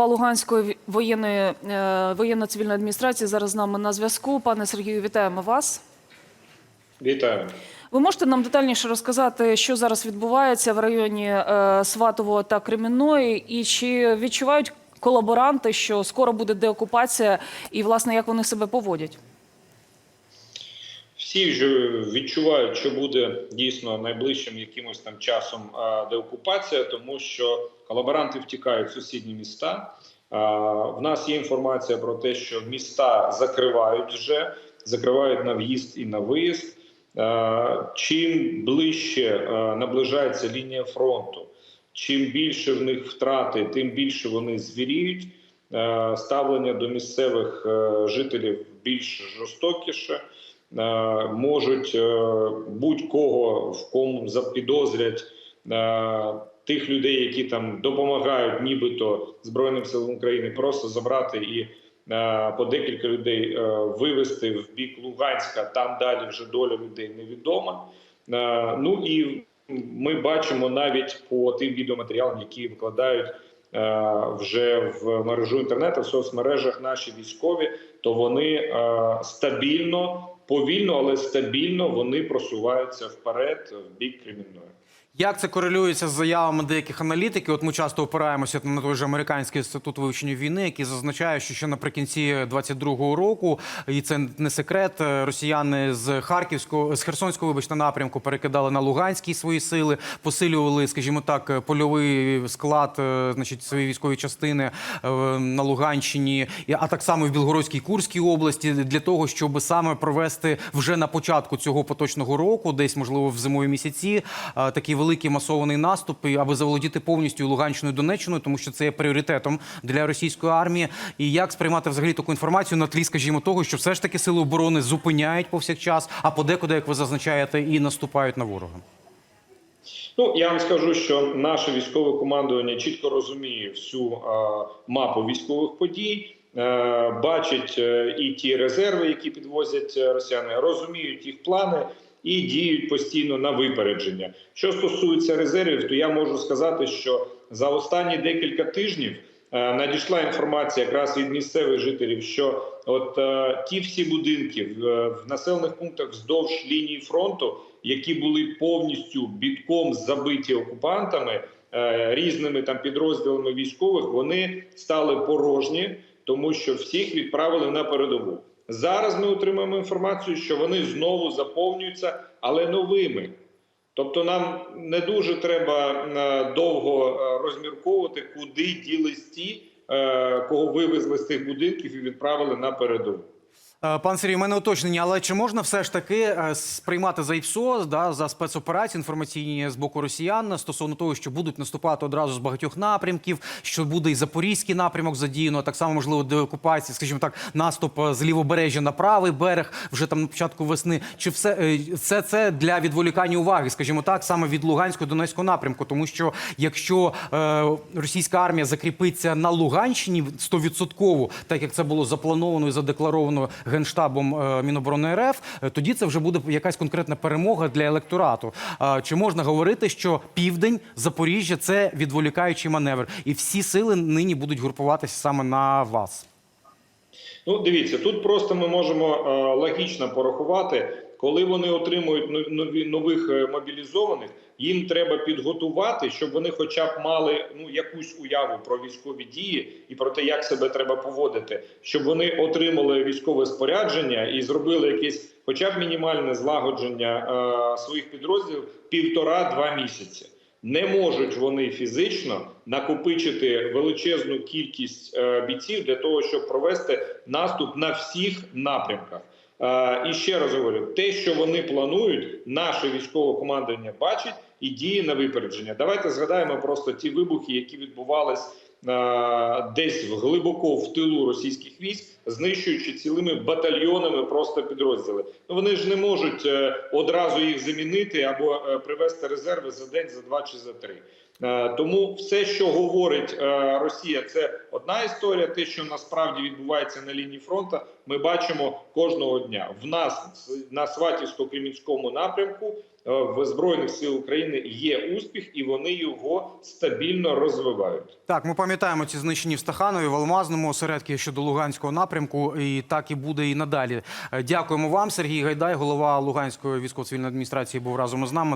голова Луганської воєнної е, воєнно-цивільної адміністрації зараз з нами на зв'язку. Пане Сергію, вітаємо вас. Вітаю. Ви можете нам детальніше розказати, що зараз відбувається в районі Сватово та Кремінної, і чи відчувають колаборанти, що скоро буде деокупація, і власне як вони себе поводять? Всі вже відчувають, що буде дійсно найближчим якимось там часом деокупація, тому що колаборанти втікають в сусідні міста. В нас є інформація про те, що міста закривають вже, закривають на в'їзд і на виїзд. Чим ближче наближається лінія фронту, чим більше в них втрати, тим більше вони звіріють. Е, Ставлення до місцевих е, жителів більш жорстокіше. Е, можуть е, будь-кого в кому запідозрять е, тих людей, які там допомагають, нібито Збройним силам України, просто забрати і по декілька людей вивезти в бік Луганська. Там далі вже доля людей невідома. Ну і ми бачимо навіть по тим відеоматеріалам, які викладають вже в мережу інтернету, в соцмережах наші військові, то вони стабільно, повільно, але стабільно вони просуваються вперед в бік Кремінної. Як це корелюється з заявами деяких аналітиків? От ми часто опираємося на той же американський інститут вивчення війни, який зазначає, що ще наприкінці 22-го року, і це не секрет, росіяни з Харківського з Херсонського вибачте, напрямку перекидали на Луганський свої сили, посилювали, скажімо так, польовий склад, е, значить, свої військові частини е, на Луганщині, а так само в Білгородській Курській області, для того, щоб саме провести вже на початку цього поточного року, десь можливо в зимові місяці, е, такий великий масований наступ, аби заволодіти повністю Луганщиною Донеччиною, тому що це є пріоритетом для російської армії. І як сприймати взагалі таку інформацію на тлі, скажімо, того, що все ж таки сили оборони зупиняють повсякчас, а подекуди, як ви зазначаєте, і наступають на ворога. Ну я вам скажу, що наше військове командування чітко розуміє всю е, мапу військових подій, е, бачить е, і ті резерви, які підвозять е, росіяни, розуміють їх плани і діють постійно на випередження. Що стосується резервів, то я можу сказати, що за останні декілька тижнів. е, Надійшла інформація якраз від місцевих жителів, що от е, ті всі будинки в, е, в населених пунктах вздовж лінії фронту, які були повністю бітком забиті окупантами е, різними там підрозділами військових, вони стали порожні, тому що всіх відправили на передову. Зараз ми отримаємо інформацію, що вони знову заповнюються, але новими. Тобто нам не дуже треба е, довго е, розмірковувати, куди ділись ті, е, кого вивезли з тих будинків і відправили на передову. Е, Пан Сергій, у мене уточнення, але чи можна все ж таки е, сприймати за ІПСО, да, за спецоперації інформаційні з боку росіян стосовно того, що будуть наступати одразу з багатьох напрямків, що буде і запорізький напрямок задіяно, так само можливо деокупації, скажімо так, наступ е, з лівобережжя на правий берег вже там на початку весни. Чи все це, це для відволікання уваги, скажімо так, саме від Луганського Донецького напрямку, тому що якщо е, російська армія закріпиться на Луганщині 100%, так як це було заплановано і задекларовано генштабом е, Міноборони РФ, е, тоді це вже буде якась конкретна перемога для електорату. Чи можна говорити, що південь Запоріжжя це відволікаючий маневр, і всі сили нині будуть групуватися саме на вас? Ну, дивіться, тут просто ми можемо е, логічно порахувати, коли вони отримують нові нових е, мобілізованих, їм треба підготувати, щоб вони, хоча б мали ну якусь уяву про військові дії і про те, як себе треба поводити, щоб вони отримали військове спорядження і зробили якесь, хоча б мінімальне злагодження е, своїх підрозділів півтора-два місяці. Не можуть вони фізично накопичити величезну кількість е, бійців для того, щоб провести наступ на всіх напрямках. Е, і ще раз говорю: те, що вони планують, наше військове командування бачить і діє на випередження. Давайте згадаємо просто ті вибухи, які відбувались десь в- глибоко в тилу російських військ, знищуючи цілими батальйонами просто підрозділи. Ну вони ж не можуть е, одразу їх замінити або е, привести резерви за день, за два чи за три. Е, Тому все, що говорить е, Росія, це одна історія. Те, що насправді відбувається на лінії фронту, ми бачимо кожного дня. В нас на Сватівсько-Кремінському напрямку е, в збройних сил України є успіх, і вони його стабільно розвивають. Так, ми пам'ятаємо ці знищені в Стаханові, в Алмазному осередки щодо Луганського напрямку, і так і буде і надалі. Е, Дякуємо вам, Сергій Гайдай, голова Луганської військово-цивільної адміністрації, був разом із нами.